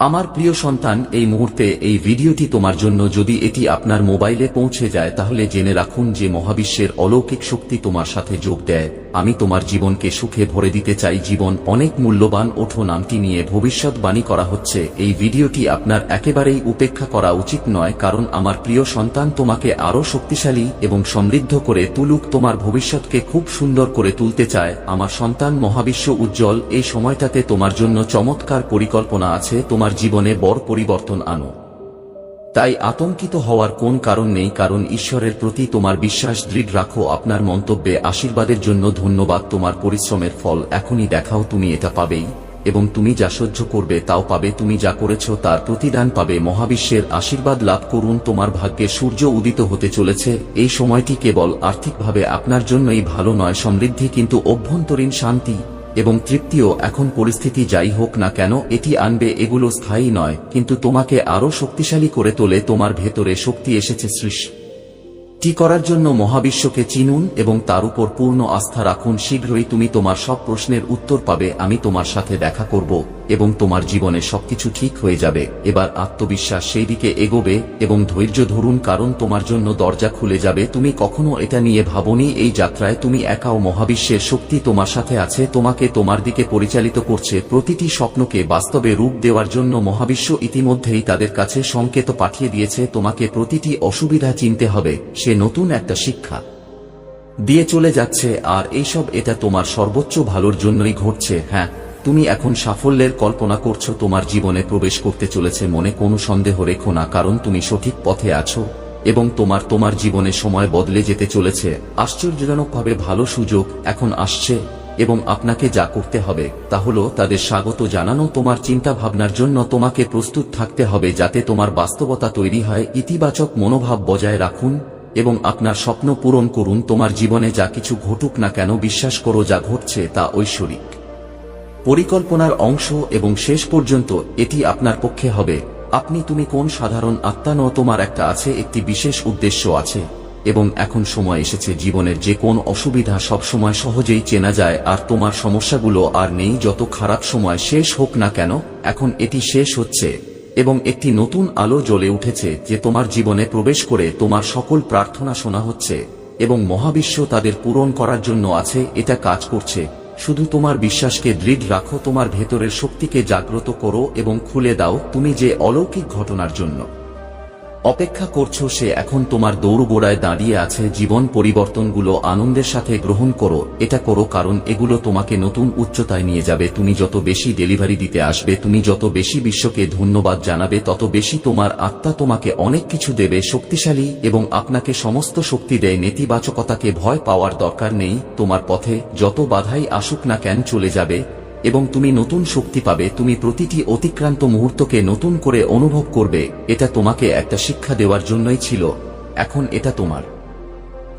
আমার প্রিয় সন্তান, এই মুহূর্তে এই ভিডিওটি তোমার জন্য যদি এটি আপনার মোবাইলে পৌঁছে যায়, তাহলে জেনে রাখুন যে মহাবিশ্বের অলৌকিক শক্তি তোমার সাথে যোগ দেয়। আমি তোমার জীবনকে সুখে ভরে দিতে চাই। জীবন অনেক মূল্যবান ওঠো নামটি নিয়ে ভবিষ্যৎবাণী করা হচ্ছে। এই ভিডিওটি আপনার একেবারেই উপেক্ষা করা উচিত নয়, কারণ আমার প্রিয় সন্তান তোমাকে আরও শক্তিশালী এবং সমৃদ্ধ করে তুলুক। তোমার ভবিষ্যৎকে খুব সুন্দর করে তুলতে চায়। আমার সন্তান মহাবিশ্ব উজ্জ্বল। এই সময়টাতে তোমার জন্য চমৎকার পরিকল্পনা আছে। তোমার জীবনে বড় পরিবর্তন আনো। তাই আতঙ্কিত হওয়ার কোন কারণ নেই, কারণ ঈশ্বরের প্রতি তোমার বিশ্বাস দৃঢ় রাখো, আপনার মন্তব্যে আশীর্বাদের জন্য ধন্যবাদ, তোমার পরিশ্রমের ফল এখনই দেখাও, তুমি এটা পাবেই, এবং তুমি যা সহ্য করবে তাও পাবে, তুমি যা করেছ তার প্রতিদান পাবে, মহাবিশ্বের আশীর্বাদ লাভ করুন, তোমার ভাগ্যে সূর্য উদিত হতে চলেছে, এই সময়টি কেবল আর্থিকভাবে আপনার জন্যই ভালো নয়, সমৃদ্ধি কিন্তু অভ্যন্তরীণ শান্তি। এবং তৃপ্তিও এখন পরিস্থিতি যাই হোক না কেন, এটি আনবে এগুলো স্থায়ী নয়, কিন্তু তোমাকে আরও শক্তিশালী করে তোলে তোমার ভেতরে শক্তি এসেছে সৃষ্টি করার জন্য মহাবিশ্বকে চিনুন এবং তার উপর পূর্ণ আস্থা রাখুন, শীঘ্রই তুমি তোমার সব প্রশ্নের উত্তর পাবে, আমি তোমার সাথে দেখা করব। এবং তোমার জীবনে সবকিছু ঠিক হয়ে যাবে। এবার আত্মবিশ্বাস সেই দিকে এগোবে এবং ধৈর্য ধরুন, কারণ তোমার জন্য দরজা খুলে যাবে। তুমি কখনো এটা নিয়ে ভাবনি, এই যাত্রায় তুমি একাও মহাবিশ্বের শক্তি তোমার সাথে আছে, তোমাকে তোমার দিকে পরিচালিত করছে। প্রতিটি স্বপ্নকে বাস্তবে রূপ দেওয়ার জন্য মহাবিশ্ব ইতিমধ্যেই তাদের কাছে সংকেত পাঠিয়ে দিয়েছে, তোমাকে প্রতিটি অসুবিধা চিনতে হবে। সে নতুন একটা শিক্ষা দিয়ে চলে যাচ্ছে, আর এইসব এটা তোমার সর্বোচ্চ ভালোর জন্যই ঘটছে হ্যাঁ। তুমি এখন সাফল্যের কল্পনা করছ, তোমার জীবনে প্রবেশ করতে চলেছে মনে কোনো সন্দেহ রেখো না, কারণ তুমি সঠিক পথে আছো এবং তোমার তোমার জীবনে সময় বদলে যেতে চলেছে। আশ্চর্যজনকভাবে ভালো সুযোগ এখন আসছে এবং আপনাকে যা করতে হবে তা হল তাদের স্বাগত জানানো, তোমার চিন্তা ভাবনার জন্য তোমাকে প্রস্তুত থাকতে হবে যাতে তোমার বাস্তবতা তৈরি হয়, ইতিবাচক মনোভাব বজায় রাখুন এবং আপনার স্বপ্ন পূরণ করুন, তোমার জীবনে যা কিছু ঘটুক না কেন, বিশ্বাস করো যা ঘটছে তা ঐশ্বরিক। পরিকল্পনার অংশ এবং শেষ পর্যন্ত এটি আপনার পক্ষে হবে। আপনি তুমি কোন সাধারণ আত্মা ন তোমার একটা আছে, একটি বিশেষ উদ্দেশ্য আছে। এবং এখন সময় এসেছে জীবনের যে কোন অসুবিধা সবসময় সহজেই চেনা যায়, আর তোমার সমস্যাগুলো আর নেই, যত খারাপ সময় শেষ হোক না কেন, এখন এটি শেষ হচ্ছে। এবং একটি নতুন আলো জ্বলে উঠেছে, যে তোমার জীবনে প্রবেশ করে তোমার সকল প্রার্থনা শোনা হচ্ছে। এবং মহাবিশ্ব তাদের পূরণ করার জন্য আছে, এটা কাজ করছে। শুধু তোমার বিশ্বাসকে দৃঢ় রাখো, তোমার ভেতরের শক্তিকে জাগ্রত করো এবং খুলে দাও তুমি যে অলৌকিক ঘটনার জন্য। অপেক্ষা করছ সে এখন তোমার দৌড়গোড়ায় দাঁড়িয়ে আছে, জীবন পরিবর্তনগুলো আনন্দের সাথে গ্রহণ করো, এটা করো কারণ এগুলো তোমাকে নতুন উচ্চতায় নিয়ে যাবে, তুমি যত বেশি ডেলিভারি দিতে আসবে, তুমি যত বেশি বিশ্বকে ধন্যবাদ জানাবে, তত বেশি তোমার আত্মা তোমাকে অনেক কিছু দেবে, শক্তিশালী এবং আপনাকে সমস্ত শক্তি দেয়, নেতিবাচকতাকে ভয় পাওয়ার দরকার নেই, তোমার পথে যত বাধাই আসুক না কেন চলে যাবে এবং তুমি নতুন শক্তি পাবে, তুমি প্রতিটি অতিক্রান্ত মুহূর্তকে নতুন করে অনুভব করবে, এটা তোমাকে একটা শিক্ষা দেওয়ার জন্যই ছিল, এখন এটা তোমার।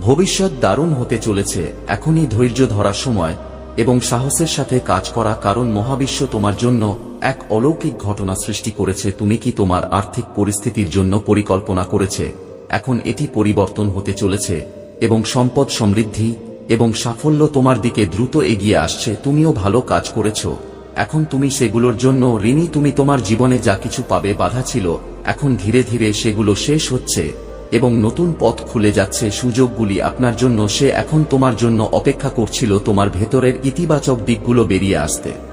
ভবিষ্যৎ দারুণ হতে চলেছে, এখনই ধৈর্য ধরার সময়, এবং সাহসের সাথে কাজ করা কারণ মহাবিশ্ব তোমার জন্য এক অলৌকিক ঘটনা সৃষ্টি করেছে, তুমি কি তোমার আর্থিক পরিস্থিতির জন্য পরিকল্পনা করেছে, এখন এটি পরিবর্তন হতে চলেছে, এবং সম্পদ সমৃদ্ধি এবং সাফল্য তোমার দিকে দ্রুত এগিয়ে আসছে, তুমিও ভালো কাজ করেছ। এখন তুমি সেগুলোর জন্য ঋণী, তুমি তোমার জীবনে যা কিছু পাবে, বাধা ছিল, এখন ধীরে ধীরে সেগুলো শেষ হচ্ছে, এবং নতুন পথ খুলে যাচ্ছে, সুযোগগুলি আপনার জন্য, সে এখন তোমার জন্য অপেক্ষা করছিল তোমার ভেতরের ইতিবাচক দিকগুলো বেরিয়ে আসতে।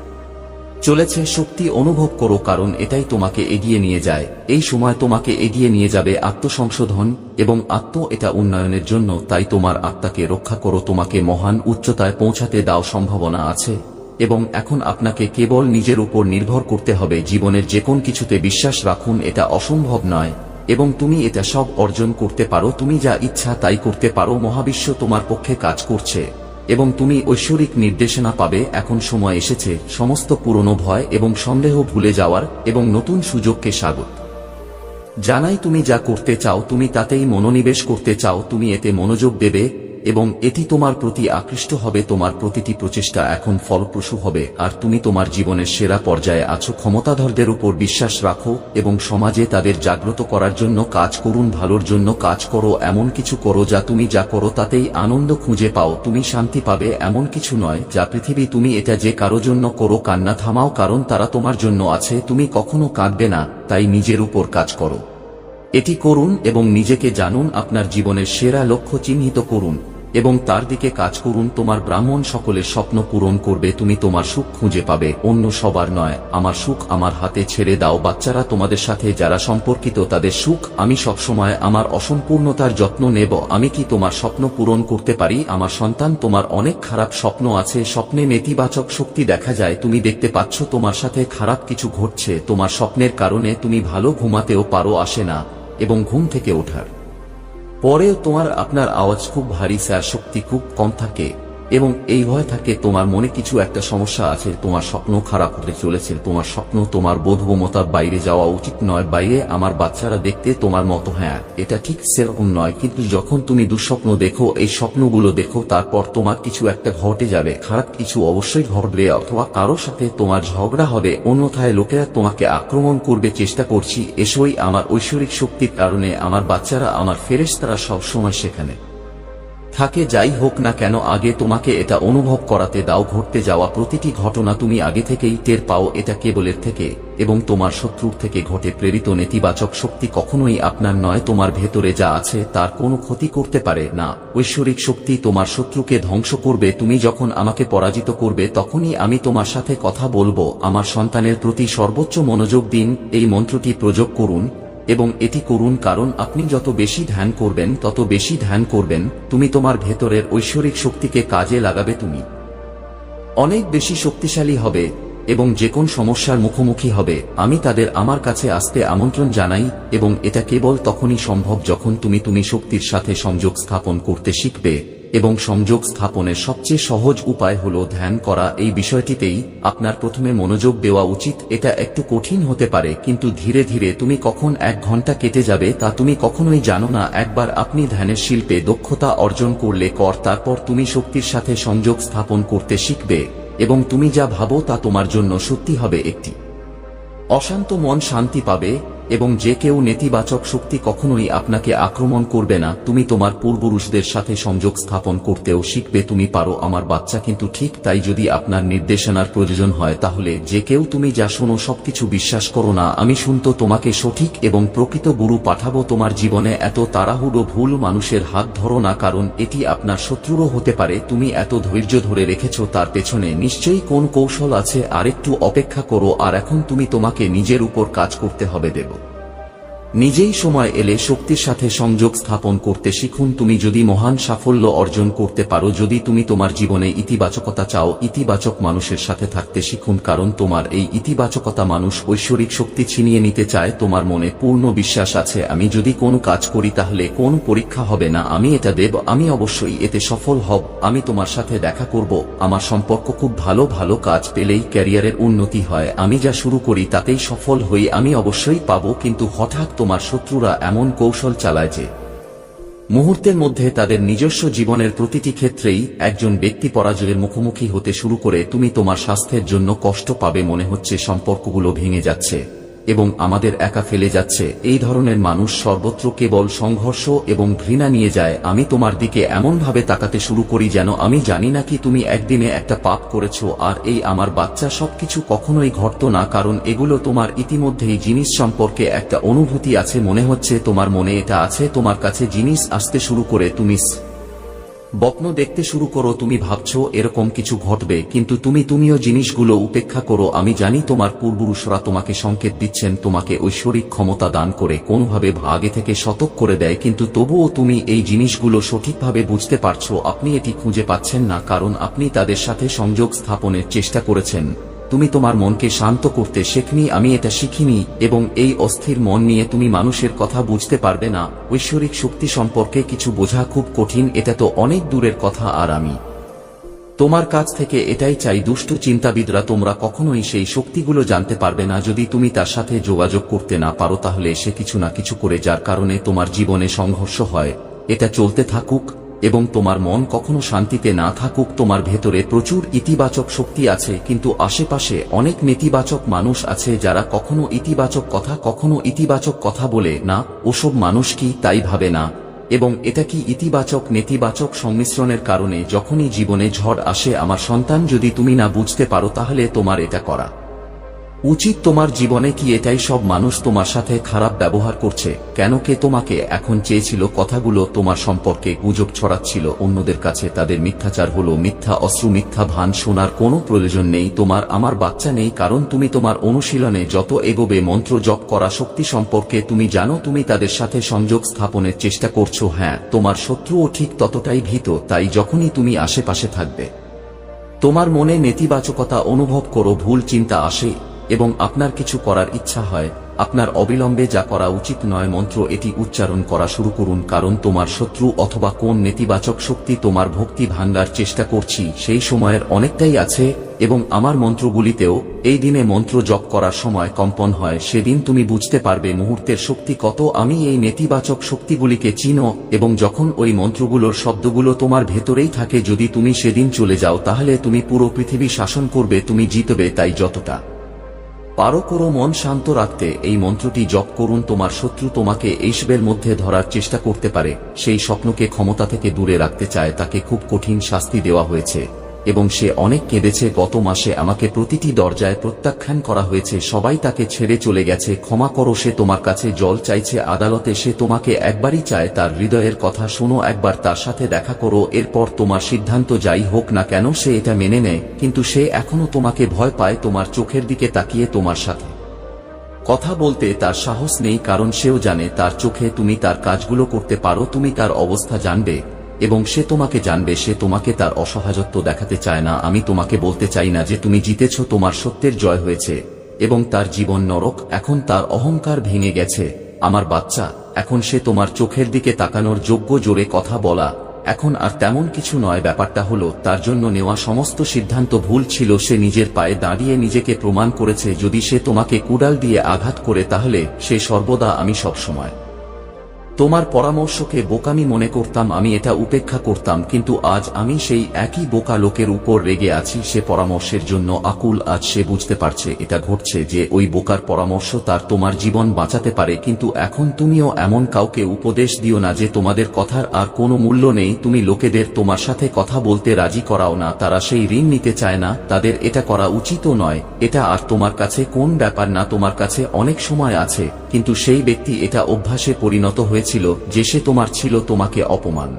চলেছে, শক্তি অনুভব করো, কারণ এটাই তোমাকে এগিয়ে নিয়ে যায়। এই সময় তোমাকে এগিয়ে নিয়ে যাবে আত্মসংশোধন, এবং আত্ম এটা উন্নয়নের জন্য, তাই তোমার আত্মাকে রক্ষা করো, তোমাকে মহান উচ্চতায় পৌঁছাতে দাও সম্ভাবনা আছে। এবং এখন আপনাকে কেবল নিজের উপর নির্ভর করতে হবে, জীবনের যে কোন কিছুতে বিশ্বাস রাখুন, এটা অসম্ভব নয়। এবং তুমি এটা সব অর্জন করতে পারো, তুমি যা ইচ্ছা তাই করতে পারো, মহাবিশ্ব তোমার পক্ষে কাজ করছে। এবং তুমি ঐশ্বরিক নির্দেশনা পাবে, এখন সময় এসেছে, সমস্ত পুরনো ভয় এবং সন্দেহ ভুলে যাওয়ার এবং নতুন সুযোগকে স্বাগত। জানাই তুমি যা করতে চাও, তুমি তাতেই মনোনিবেশ করতে চাও, তুমি এতে মনোযোগ দেবে এবং এটি তোমার প্রতি আকৃষ্ট হবে, তোমার প্রতিটি প্রচেষ্টা এখন ফলপ্রসূ হবে, আর তুমি তোমার জীবনের সেরা পর্যায়ে আছো। ক্ষমতাধরদের উপর বিশ্বাস রাখো এবং সমাজে তাদের জাগ্রত করার জন্য কাজ করুন, ভালোর জন্য কাজ করো, এমন কিছু করো যা তুমি যা করো তাতেই আনন্দ খুঁজে পাও। তুমি শান্তি পাবে, এমন কিছু নয় যা পৃথিবী তুমি এটা যে কারও জন্য করো, কান্না থামাও, কারণ তারা তোমার জন্য আছে, তুমি কখনো কাঁদবে না, তাই নিজের উপর কাজ করো। এটি করুন এবং নিজেকে জানুন, আপনার জীবনের সেরা লক্ষ্য চিহ্নিত করুন। এবং তার দিকে কাজ করুন, তোমার ব্রাহ্মণ সকলের স্বপ্ন পূরণ করবে, তুমি তোমার সুখ খুঁজে পাবে, অন্য সবার নয়, আমার সুখ আমার হাতে ছেড়ে দাও, বাচ্চারা তোমাদের সাথে যারা সম্পর্কিত তাদের সুখ আমি সবসময় আমার অসম্পূর্ণতার যত্ন নেব, আমি কি তোমার স্বপ্ন পূরণ করতে পারি? আমার সন্তান, তোমার অনেক খারাপ স্বপ্ন আছে, স্বপ্নে নেতিবাচক শক্তি দেখা যায়, তুমি দেখতে পাচ্ছ তোমার সাথে খারাপ কিছু ঘটছে, তোমার স্বপ্নের কারণে তুমি ভালো ঘুমাতেও পারো, আসে না, এবং ঘুম থেকে ওঠার। পরেও তোমার আপনার আওয়াজ খুব ভারী স্যার। শক্তি খুব কম থাকে। এবং এই ভয় থাকে তোমার মনে কিছু একটা সমস্যা আছে, তোমার স্বপ্ন খারাপ হতে চলেছে, তোমার স্বপ্ন তোমার বোধগমতার বাইরে যাওয়া উচিত নয়, বাইরে আমার বাচ্চারা দেখতে তোমার মতো হ্যাঁ এটা ঠিক সেরকম নয়, কিন্তু যখন তুমি দুঃস্বপ্ন দেখো, এই স্বপ্নগুলো দেখো, তারপর তোমার কিছু একটা ঘটে যাবে, খারাপ কিছু অবশ্যই ঘটবে, অথবা কারোর সাথে তোমার ঝগড়া হবে, অন্যথায় লোকেরা তোমাকে আক্রমণ করবে, চেষ্টা করছি, এসবই আমার ঐশ্বরিক শক্তির কারণে, আমার বাচ্চারা, আমার ফেরেশতারা সবসময় সেখানে। থাকে, যাই হোক না কেন, আগে তোমাকে এটা অনুভব করাতে দাও, ঘটতে যাওয়া প্রতিটি ঘটনা তুমি আগে থেকেই টের পাও, এটা কেবলের থেকে, এবং তোমার শত্রুর থেকে ঘটে প্রেরিত নেতিবাচক শক্তি কখনোই আপনার নয়, তোমার ভেতরে যা আছে, তার কোনো ক্ষতি করতে পারে না। ঐশ্বরিক শক্তি তোমার শত্রুকে ধ্বংস করবে, তুমি যখন আমাকে পরাজিত করবে, তখনই আমি তোমার সাথে কথা বলব, আমার সন্তানের প্রতি সর্বোচ্চ মনোযোগ দিন, এই মন্ত্রটি প্রয়োগ করুন এবং এটি করুন কারণ আপনি যত বেশি ধ্যান করবেন, তত বেশি ধ্যান করবেন, তুমি তোমার ভেতরের ঐশ্বরিক শক্তিকে কাজে লাগাবে তুমি। অনেক বেশি শক্তিশালী হবে, এবং যে কোন সমস্যার মুখোমুখি হবে, আমি তাদের আমার কাছে আসতে আমন্ত্রণ জানাই, এবং এটা কেবল তখনই সম্ভব যখন তুমি তুমি শক্তির সাথে সংযোগ স্থাপন করতে শিখবে। এবং সংযোগ স্থাপনের সবচেয়ে সহজ উপায় হল ধ্যান করা। এই বিষয়টিতেই আপনার প্রথমে মনোযোগ দেওয়া উচিত। এটা একটু কঠিন হতে পারে, কিন্তু ধীরে ধীরে তুমি কখন এক ঘণ্টা কেটে যাবে তা তুমি কখনোই জানো না। একবার আপনি ধ্যানের শিল্পে দক্ষতা অর্জন করলে কর, তারপর তুমি শক্তির সাথে সংযোগ স্থাপন করতে শিখবে এবং তুমি যা ভাবো তা তোমার জন্য সত্যি হবে একটি। অশান্ত মন শান্তি পাবে এবং যে কেউ নেতিবাচক শক্তি কখনোই আপনাকে আক্রমণ করবে না, তুমি তোমার পূর্বপুরুষদের সাথে সংযোগ স্থাপন করতেও শিখবে তুমি পারো আমার বাচ্চা, কিন্তু ঠিক তাই যদি আপনার নির্দেশনার প্রয়োজন হয় তাহলে যে কেউ তুমি যা শোনো সবকিছু বিশ্বাস করো না, আমি শুনতো তোমাকে সঠিক এবং প্রকৃত গুরু পাঠাবো তোমার জীবনে এত তাড়াহুড়ো ভুল মানুষের হাত ধরো না, কারণ এটি আপনার শত্রুরও হতে পারে, তুমি এত ধৈর্য ধরে রেখেছ তার পেছনে নিশ্চয়ই কোন কৌশল আছে, আরেকটু অপেক্ষা করো, আর এখন তুমি তোমাকে নিজের উপর কাজ করতে হবে দেব। নিজেই সময় এলে শক্তির সাথে সংযোগ স্থাপন করতে শিখুন তুমি যদি মহান সাফল্য অর্জন করতে পারো, যদি তুমি তোমার জীবনে ইতিবাচকতা চাও, ইতিবাচক মানুষের সাথে থাকতে শিখুন, কারণ তোমার এই ইতিবাচকতা মানুষ ঐশ্বরিক শক্তি ছিনিয়ে নিতে চায়, তোমার মনে পূর্ণ বিশ্বাস আছে, আমি যদি কোনো কাজ করি তাহলে কোন পরীক্ষা হবে না, আমি এটা দেব, আমি অবশ্যই এতে সফল হব, আমি তোমার সাথে দেখা করব, আমার সম্পর্ক খুব ভালো ভালো কাজ পেলেই ক্যারিয়ারের উন্নতি হয়, আমি যা শুরু করি তাতেই সফল হই, আমি অবশ্যই পাবো, কিন্তু হঠাৎ তোমার শত্রুরা এমন কৌশল চালায় যে, মুহূর্তের মধ্যে তাদের নিজস্ব জীবনের প্রতিটি ক্ষেত্রেই একজন ব্যক্তি পরাজয়ের মুখোমুখি হতে শুরু করে, তুমি তোমার স্বাস্থ্যের জন্য কষ্ট পাবে মনে হচ্ছে সম্পর্কগুলো ভেঙে যাচ্ছে। এবং আমাদের একা ফেলে যাচ্ছে। এই ধরনের মানুষ সর্বত্র কেবল সংঘর্ষ এবং ঘৃণা নিয়ে যায়। আমি তোমার দিকে এমনভাবে তাকাতে শুরু করি যেন আমি জানি না কি তুমি একদিনে একটা পাপ করেছ আর এই আমার বাচ্চা সবকিছু কখনোই ঘটত না কারণ এগুলো তোমার ইতিমধ্যেই জিনিস সম্পর্কে একটা অনুভূতি আছে। মনে হচ্ছে তোমার মনে এটা আছে। তোমার কাছে জিনিস আসতে শুরু করে। তুমি বপ্ন দেখতে শুরু করো, তুমি ভাবছ এরকম কিছু ঘটবে, কিন্তু তুমি তুমিও জিনিসগুলো উপেক্ষা করো, আমি জানি তোমার পূর্বপুরুষরা তোমাকে সংকেত দিচ্ছেন, তোমাকে ঐশ্বরিক ক্ষমতা দান করে কোনোভাবে ভাগে থেকে শতক করে দেয়, কিন্তু তবুও তুমি এই জিনিসগুলো সঠিকভাবে বুঝতে পারছ, আপনি এটি খুঁজে পাচ্ছেন না, কারণ আপনি তাদের সাথে সংযোগ স্থাপনের চেষ্টা করেছেন। তুমি তোমার মনকে শান্ত করতে শেখনি, আমি এটা শিখিনি, এবং এই অস্থির মন নিয়ে তুমি মানুষের কথা বুঝতে পারবে না। ঐশ্বরিক শক্তি সম্পর্কে কিছু বোঝা খুব কঠিন, এটা তো অনেক দূরের কথা, আর আমি তোমার কাছ থেকে এটাই চাই, দুষ্ট চিন্তাবিদরা তোমরা কখনোই সেই শক্তিগুলো জানতে পারবে না। যদি তুমি তার সাথে যোগাযোগ করতে না পারো, তাহলে সে কিছু না কিছু করে, যার কারণে তোমার জীবনে সংঘর্ষ হয়। এটা চলতে থাকুক। এবং তোমার মন কখনো শান্তিতে না থাকুক, তোমার ভেতরে প্রচুর ইতিবাচক শক্তি আছে, কিন্তু আশেপাশে অনেক নেতিবাচক মানুষ আছে যারা কখনো ইতিবাচক কথা, কখনো ইতিবাচক কথা বলে না, ওসব মানুষ কি তাই ভাবে না? এবং এটা কি ইতিবাচক, নেতিবাচক সংমিশ্রণের কারণে যখনই জীবনে ঝড় আসে, আমার সন্তান যদি তুমি না বুঝতে পারো, তাহলে তোমার এটা করা। উচিত তোমার জীবনে কি এটাই সব মানুষ তোমার সাথে খারাপ ব্যবহার করছে? কেন কে তোমাকে এখন চেয়েছিল কথাগুলো তোমার সম্পর্কে গুজব ছড়াচ্ছিল অন্যদের কাছে? তাদের মিথ্যাচার হলো মিথ্যা, অশ্রু মিথ্যা, ভান শোনার কোনো প্রয়োজন নেই। তোমার আমার বাচ্চা নেই, কারণ তুমি তোমার অনুশীলনে যত এগোবে, মন্ত্র জপ করা, শক্তি সম্পর্কে তুমি জানো, তুমি তাদের সাথে সংযোগ স্থাপনের চেষ্টা করছ। হ্যাঁ তোমার শত্রুও ঠিক ততটাই ভীত, তাই যখনই তুমি আশেপাশে থাকবে, তোমার মনে নেতিবাচকতা অনুভব করো, ভুল চিন্তা আসে। এবং আপনার কিছু করার ইচ্ছা হয়, আপনার অবিলম্বে যা করা উচিত নয় মন্ত্র এটি উচ্চারণ করা শুরু করুন কারণ তোমার শত্রু অথবা কোন নেতিবাচক শক্তি তোমার ভক্তি ভাঙ্গার চেষ্টা করছি, সেই সময়ের অনেকটাই আছে, এবং আমার মন্ত্রগুলিতেও, এই দিনে মন্ত্র জপ করার সময় কম্পন হয়, সেদিন তুমি বুঝতে পারবে মুহূর্তের শক্তি কত, আমি এই নেতিবাচক শক্তিগুলিকে চিনো, এবং যখন ওই মন্ত্রগুলোর শব্দগুলো তোমার ভেতরেই থাকে যদি তুমি সেদিন চলে যাও তাহলে তুমি পুরো পৃথিবী শাসন করবে, তুমি জিতবে তাই যতটা পারো করো মন শান্ত রাখতে এই মন্ত্রটি জপ করুন, তোমার শত্রু তোমাকে এইসবের মধ্যে ধরার চেষ্টা করতে পারে। সেই স্বপ্নকে ক্ষমতা থেকে দূরে রাখতে চায়, তাকে খুব কঠিন শাস্তি দেওয়া হয়েছে। এবং সে অনেক কেঁদেছে। গত মাসে আমাকে প্রতিটি দরজায় প্রত্যাখ্যান করা হয়েছে। সবাই তাকে ছেড়ে চলে গেছে। ক্ষমা করো, সে তোমার কাছে জল চাইছে। আদালতে সে তোমাকে একবারই চায়। তার হৃদয়ের কথা শোনো, একবার তার সাথে দেখা করো। এরপর তোমার সিদ্ধান্ত যাই হোক না কেন, সে এটা মেনে নেয়। কিন্তু সে এখনও তোমাকে ভয় পায়, তোমার চোখের দিকে তাকিয়ে তোমার সাথে। কথা বলতে তার সাহস নেই, কারণ সেও জানে, তার চোখে তুমি তার কাজগুলো করতে পারো, তুমি তার অবস্থা জানবে। এবং সে তোমাকে জানবে, সে তোমাকে তার অসহায়ত্ব দেখাতে চায় না। আমি তোমাকে বলতে চাই না যে তুমি জিতেছ, তোমার সত্যের জয় হয়েছে, এবং তার জীবন নরক এখন তার অহংকার ভেঙে গেছে। আমার বাচ্চা, এখন সে তোমার চোখের দিকে তাকানোর যোগ্য জোরে কথা বলা। এখন আর তেমন কিছু নয়, ব্যাপারটা হলো, তার জন্য নেওয়া সমস্ত সিদ্ধান্ত ভুল ছিল, সে নিজের পায়ে দাঁড়িয়ে নিজেকে প্রমাণ করেছে, যদি সে তোমাকে কুড়াল দিয়ে আঘাত করে, তাহলে সে সর্বদা আমি সবসময়। তোমার পরামর্শকে বোকামি মনে করতাম, আমি এটা উপেক্ষা করতাম, কিন্তু আজ আমি সেই একই বোকা লোকের উপর রেগে আছি, সে পরামর্শের জন্য আকুল, আজ সে বুঝতে পারছে, এটা ঘটছে যে ওই বোকার পরামর্শ তার তোমার জীবন বাঁচাতে পারে, কিন্তু এখন তুমিও এমন কাউকে উপদেশ দিও না যে তোমাদের কথার আর কোনো মূল্য নেই, তুমি লোকেদের তোমার সাথে কথা বলতে রাজি করাও না, তারা সেই ঋণ নিতে চায় না, তাদের এটা করা উচিতও নয়, এটা আর তোমার কাছে কোন ব্যাপার না, তোমার কাছে অনেক সময় আছে, কিন্তু সেই ব্যক্তি এটা অভ্যাসে পরিণত হয়েছিল যে সে তোমার ছিল তোমাকে অপমান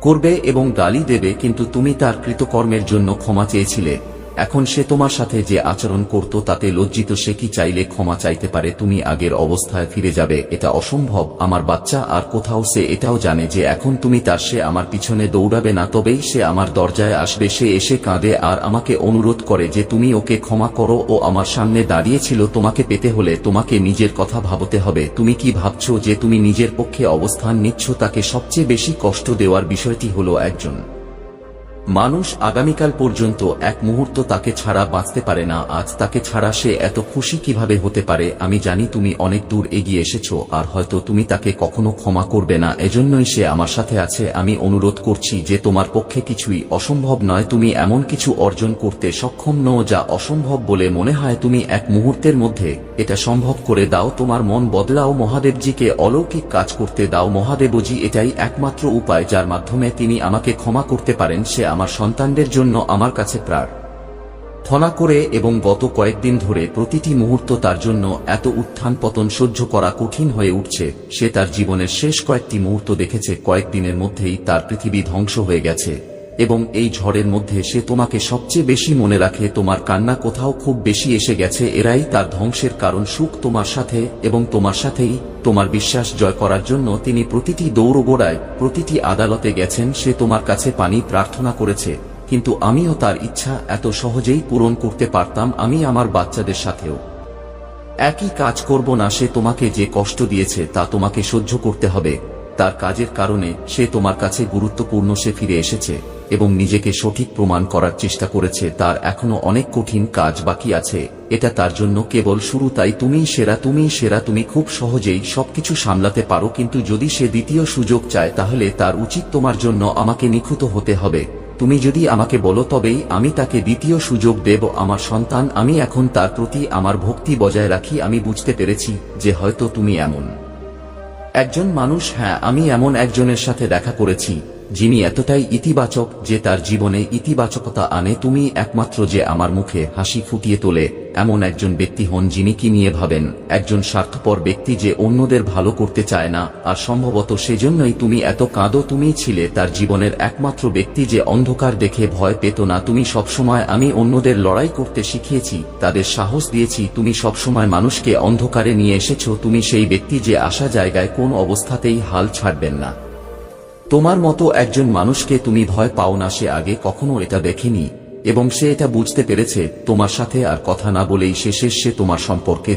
করবে এবং গালি দেবে, কিন্তু তুমি তার কৃতকর্মের জন্য ক্ষমা চেয়েছিলে। এখন সে তোমার সাথে যে আচরণ করত তাতে লজ্জিত সে কি চাইলে ক্ষমা চাইতে পারে? তুমি আগের অবস্থায় ফিরে যাবে। এটা অসম্ভব। আমার বাচ্চা, আর কোথাও সে এটাও জানে যে এখন তুমি তার সে আমার পিছনে দৌড়াবে না, তবেই সে আমার দরজায় আসবে। সে এসে কাঁদে আর আমাকে অনুরোধ করে যে তুমি ওকে ক্ষমা করো ও আমার সামনে দাঁড়িয়েছিল। তোমাকে পেতে হলে তোমাকে নিজের কথা ভাবতে হবে। তুমি কি ভাবছ যে তুমি নিজের পক্ষে অবস্থান নিচ্ছ? তাকে সবচেয়ে বেশি কষ্ট দেওয়ার বিষয়টি হলো একজন মানুষ আগামীকাল পর্যন্ত এক মুহূর্ত তাকে ছাড়া বাঁচতে পারে না, আজ তাকে ছাড়া সে এত খুশি কীভাবে হতে পারে, আমি জানি তুমি অনেক দূর এগিয়ে এসেছ, আর হয়তো তুমি তাকে কখনো ক্ষমা করবে না, এজন্যই সে আমার সাথে আছে, আমি অনুরোধ করছি যে তোমার পক্ষে কিছুই অসম্ভব নয়, তুমি এমন কিছু অর্জন করতে সক্ষম নও যা অসম্ভব বলে মনে হয়, তুমি এক মুহূর্তের মধ্যে এটা সম্ভব করে দাও, তোমার মন বদলাও, মহাদেবজিকে অলৌকিক কাজ করতে দাও, মহাদেবজি এটাই একমাত্র উপায় যার মাধ্যমে তিনি আমাকে ক্ষমা করতে পারেন, সে আমার সন্তানদের জন্য আমার কাছে প্রার থনা করে এবং গত কয়েকদিন ধরে প্রতিটি মুহূর্ত তার জন্য এত উত্থান পতন সহ্য করা কঠিন হয়ে উঠছে, সে তার জীবনের শেষ কয়েকটি মুহূর্ত দেখেছে, কয়েকদিনের মধ্যেই তার পৃথিবী ধ্বংস হয়ে গেছে। এবং এই ঝড়ের মধ্যে সে তোমাকে সবচেয়ে বেশি মনে রাখে, তোমার কান্না কোথাও খুব বেশি এসে গেছে, এরাই তার ধ্বংসের কারণ, সুখ তোমার সাথে এবং তোমার সাথেই, তোমার বিশ্বাস জয় করার জন্য তিনি প্রতিটি দৌড়গোড়ায়, প্রতিটি আদালতে গেছেন, সে তোমার কাছে পানি প্রার্থনা করেছে, কিন্তু আমিও তার ইচ্ছা এত সহজেই পূরণ করতে পারতাম, আমি আমার বাচ্চাদের সাথেও। একই কাজ করব না, সে তোমাকে যে কষ্ট দিয়েছে তা তোমাকে সহ্য করতে হবে। তার কাজের কারণে সে তোমার কাছে গুরুত্বপূর্ণ সে ফিরে এসেছে এবং নিজেকে সঠিক প্রমাণ করার চেষ্টা করেছে। তার এখনও অনেক কঠিন কাজ বাকি আছে, এটা তার জন্য কেবল শুরু, তাই তুমি সেরা, তুমিই সেরা, তুমি খুব সহজেই সবকিছু সামলাতে পারো, কিন্তু যদি সে দ্বিতীয় সুযোগ চায়, তাহলে তার উচিত তোমার জন্য আমাকে নিখুঁত হতে হবে। তুমি যদি আমাকে বলো, তবেই আমি তাকে দ্বিতীয় সুযোগ দেব, আমার সন্তান, আমি এখন তার প্রতি আমার ভক্তি বজায় রাখি, আমি বুঝতে পেরেছি যে হয়তো তুমি এমন। একজন মানুষ হ্যাঁ আমি এমন একজনের সাথে দেখা করেছি, যিনি এতটাই ইতিবাচক যে তার জীবনে ইতিবাচকতা আনে। তুমি একমাত্র যে আমার মুখে হাসি ফুটিয়ে তোলে এমন একজন ব্যক্তি হন যিনি কি নিয়ে ভাবেন? একজন স্বার্থপর ব্যক্তি যে অন্যদের ভালো করতে চায় না। আর সম্ভবত সেজন্যই তুমি এত কাঁদো, তুমি ছিলে তার জীবনের একমাত্র ব্যক্তি যে অন্ধকার দেখে ভয় পেত না। তুমি সবসময় আমি অন্যদের লড়াই করতে শিখিয়েছি, তাদের সাহস দিয়েছি, তুমি সবসময় মানুষকে অন্ধকারে নিয়ে এসেছ, তুমি সেই ব্যক্তি যে আসা জায়গায় কোন অবস্থাতেই হাল ছাড়বেন না। তোমার মতো একজন মানুষকে তুমি ভয় পাও না, সে আগে কখনো এটা দেখেনি। এবং সে এটা বুঝতে পেরেছে, তোমার সাথে আর কথা না বলেই শেষে সে তোমার সম্পর্কে